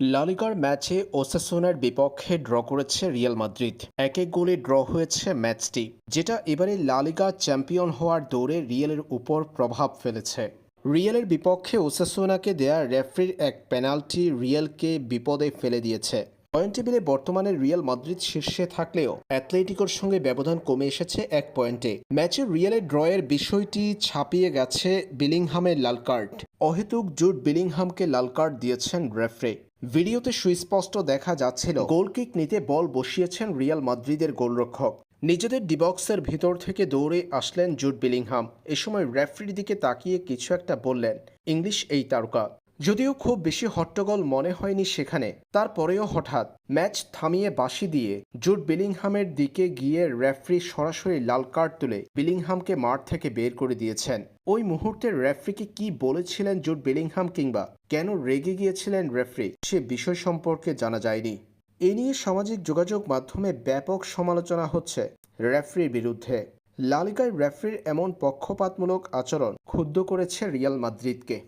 লালিগার ম্যাচে ওসাসোনার বিপক্ষে ড্র করেছে রিয়াল মাদ্রিদ। এক এক গোলে ড্র হয়েছে ম্যাচটি, যেটা এবারে লালিগা চ্যাম্পিয়ন হওয়ার দৌড়ে রিয়ালের উপর প্রভাব ফেলেছে। রিয়ালের বিপক্ষে ওসাসোনাকে দেয়া রেফারির এক পেনাল্টি রিয়ালকে বিপদে ফেলে দিয়েছে। পয়েন্ট টেবিলে বর্তমানে রিয়াল মাদ্রিদ শীর্ষে থাকলেও অ্যাথলেটিকোর সঙ্গে ব্যবধান কমে এসেছে এক পয়েন্টে। ম্যাচে রিয়ালের ড্রয়ের বিষয়টি ছাপিয়ে গেছে বিলিংহামের লাল কার্ড অহেতুক জুট বিলিংহামকে লাল কার্ড দিয়েছেন রেফারি। ভিডিওতে সুস্পষ্ট দেখা যাচ্ছিল গোলকিক নিতে বল বসিয়েছেন রিয়াল মাদ্রিদের গোলরক্ষক। নিজেদের ডিবক্সের ভিতর থেকে দৌড়ে আসলেন জুট বিলিংহাম। এ সময় রেফারির দিকে তাকিয়ে কিছু একটা বললেন। ইংলিশ এই তারকা। যদিও খুব বেশি হট্টগোল মনে হয়নি সেখানে, তারপরেও হঠাৎ ম্যাচ থামিয়ে বাঁশি দিয়ে জুট বিলিংহামের দিকে গিয়ে রেফারি সরাসরি লাল কার্ড তুলে বিলিংহামকে মাঠ থেকে বের করে দিয়েছেন। ওই মুহূর্তে রেফারিকে কি বলেছিলেন জুট বিলিংহাম কিংবা কেন রেগে গিয়েছিলেন রেফারি, সে বিষয় সম্পর্কে জানা যায়নি। এ নিয়ে সামাজিক যোগাযোগ মাধ্যমে ব্যাপক সমালোচনা হচ্ছে রেফারির বিরুদ্ধে। লালিকায় রেফারির এমন পক্ষপাতমূলক আচরণ ক্ষুব্ধ করেছে রিয়াল মাদ্রিদকে।